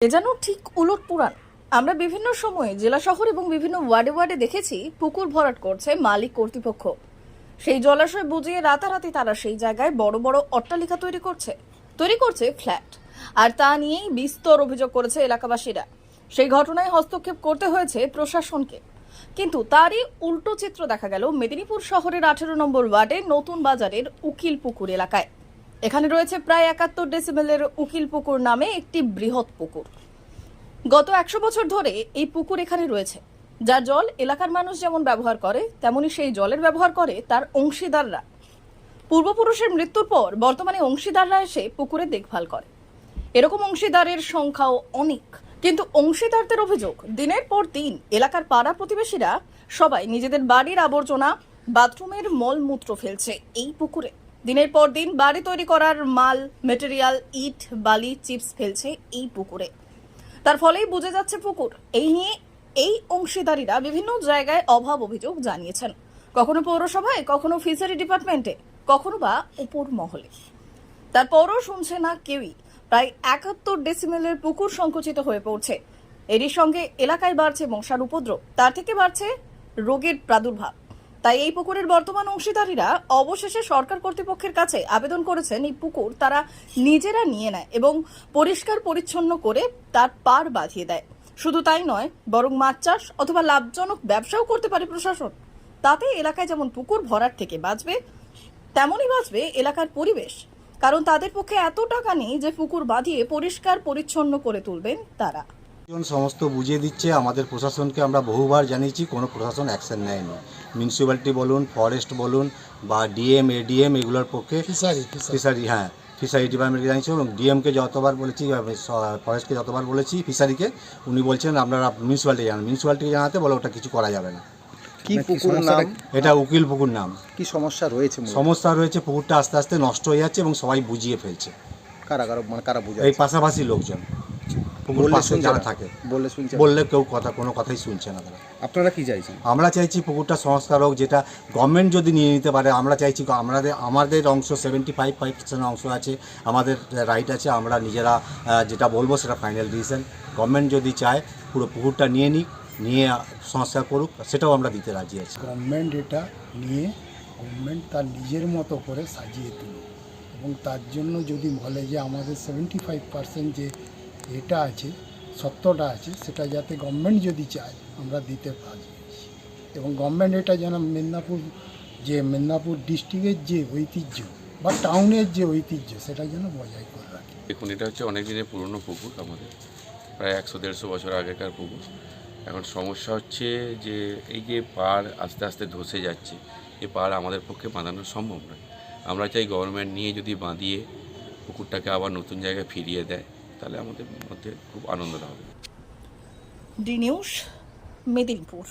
এ যেন ঠিক উলট আমরা বিভিন্ন সময়ে জেলা শহর এবং বিভিন্ন ওয়ার্ডে ওয়ার্ডে দেখেছি, পুকুর ভরাট করছে মালিক কর্তৃপক্ষ। সেই জলাশয় বুঝিয়ে রাতারাতি তারা সেই জায়গায় বড় বড় অট্টালিকা তৈরি করছে তৈরি করছে ফ্ল্যাট। আর তা নিয়েই বিস্তর অভিযোগ করেছে এলাকাবাসীরা। সেই ঘটনায় হস্তক্ষেপ করতে হয়েছে প্রশাসনকে। কিন্তু তারই উল্টো চিত্র দেখা গেল মেদিনীপুর শহরের আঠেরো নম্বর ওয়ার্ডে নতুন বাজারের উকিল পুকুর এলাকায়। এখানে রয়েছে প্রায় একাত্তর ডেসিমেলের উকিল পুকুর নামে একটি বৃহৎ পুকুর। গত একশো বছর ধরে এই পুকুর এখানে রয়েছে। যার জল এলাকার মানুষ যেমন ব্যবহার করে, তেমনি সেই জলের ব্যবহার করে তার অংশীদাররা। পূর্বপুরুষের মৃত্যুর পর বর্তমানে অংশীদাররা এসে পুকুরে দেখভাল করে। এরকম অংশীদারের সংখ্যাও অনেক। কিন্তু অংশীদারদের অভিযোগ, দিনের পর দিন এলাকার পাড়া প্রতিবেশীরা সবাই নিজেদের বাড়ির আবর্জনা, বাথরুমের মলমূত্র ফেলছে এই পুকুরে। দিনের পর দিন বাড়ি তৈরি করার মাল মেটেরিয়াল ইট, বালি, চিপস ফেলছে এই পুকুরে। তার ফলেই বুঝে যাচ্ছে পুকুর। এই নিয়ে এই অংশীদারীরা বিভিন্ন জায়গায় অভাব অভিযোগ জানিয়েছেন। কখনো পৌরসভায়, কখনো ফিশারি ডিপার্টমেন্টে, কখনো বা উপর মহলে। তারপরও শুনছে না কেউই। প্রায় একাত্তর ডেসিমেলের পুকুর সংকুচিত হয়ে পড়ছে। এরই সঙ্গে এলাকায় বাড়ছে মশার উপদ্রব। তার থেকে বাড়ছে রোগের প্রাদুর্ভাব। তাই এই পুকুরের বর্তমান অংশীদারীরা অবশেষে সরকার কর্তৃপক্ষের কাছে আবেদন করেছেন এই পুকুর তারা নিজেরা নিয়ে নেয় এবং পরিষ্কার পরিচ্ছন্ন করে তার পার বাঁধিয়ে দেয়। শুধু তাই নয়, বরং মাছ চাষ অথবা লাভজনক ব্যবসাও করতে পারে প্রশাসন। তাতে এলাকায় যেমন পুকুর ভরার থেকে বাঁচবে, তেমনই বাঁচবে এলাকার পরিবেশ। কারণ তাদের পক্ষে এত টাকা নেই যে পুকুর বাঁধিয়ে পরিষ্কার পরিচ্ছন্ন করে তুলবেন তারা। সমস্ত বুঝিয়ে দিচ্ছে আমাদের প্রশাসনকে আমরা বহুবার জানিয়েছি কোনো প্রশাসন অ্যাকশন নেয়নি। মিউনিসিপ্যালিটি বলুন ফরেস্ট বলুন বা ডিএম এডিএম এগুলোর পক্ষে ফিশারি ফিশারি। হ্যাঁ ফিশারি ডিপার্টমেন্টকে জানিয়েছি এবং ডিএমকে যতবার বলেছি ফরেস্টকে যতবার বলেছি ফিশারিকে উনি বলছেন আপনারা মিউনিসিপ্যালিটি জানান। মিউনিসিপ্যালিটিকে জানাতে বলে ওটা কিছু করা যাবে না। কি পুকুর নাম? এটা উকিল পুকুর নাম। কি সমস্যা রয়েছে সমস্যা রয়েছে পুকুরটা আস্তে আস্তে নষ্ট হয়ে যাচ্ছে এবং সবাই বুঝিয়ে ফেলছে। কারা কারা মানে কারা বুঝে এই পাশাপাশি লোকজন। পুকুর বললে পাশে শুনছে যারা না? থাকে। বললে শুনছে বললে কেউ কথা কোনো কথাই শুনছে না তারা। আপনারা কি চাইছেন? আমরা চাইছি পুকুরটা সংস্কার হোক যেটা গভর্নমেন্ট যদি নিয়ে নিতে পারে আমরা চাইছি আমাদের আমাদের অংশ সেভেন্টি ফাইভ ফাইভ পার্সেন্ট অংশ আছে আমাদের রাইট আছে আমরা নিজেরা যেটা বলব সেটা ফাইনাল ডিসিশন গভর্নমেন্ট যদি চায় পুরো পুকুরটা নিয়ে নিক নিয়ে সংস্কার করুক সেটাও আমরা দিতে রাজি আছি। গভর্নমেন্ট এটা নিয়ে গভর্নমেন্ট তার নিজের মতো করে সাজিয়ে তুলুক। এবং তার জন্য যদি বলে যে আমাদের সেভেন্টি ফাইভ পার্সেন্ট যে এটা আছে, সত্যটা আছে, সেটা যাতে গভর্নমেন্ট যদি চায়, আমরা দিতে পারি। এবং গভর্নমেন্ট এটা যেন মেদিনীপুর যে মেদিনীপুর ডিস্ট্রিক্টের যে ঐতিহ্য বা টাউনের যে ঐতিহ্য, সেটা যেন বজায় করে রাখে। দেখুন, এটা হচ্ছে অনেক দিনের পুরনো পুকুর আমাদের, প্রায় একশো দেড়শো বছর আগেকার পুকুর। এখন সমস্যা হচ্ছে যে এই যে পাড় আস্তে আস্তে ধসে যাচ্ছে এই পাড় আমাদের পক্ষে বাঁধানো সম্ভব নয়। আমরা চাই গভর্নমেন্ট নিয়ে যদি বাঁধিয়ে পুকুরটাকে আবার নতুন জায়গায় ফিরিয়ে দেয় তাহলে আমাদের মধ্যে খুব আনন্দটা হবে। D news Medinipur.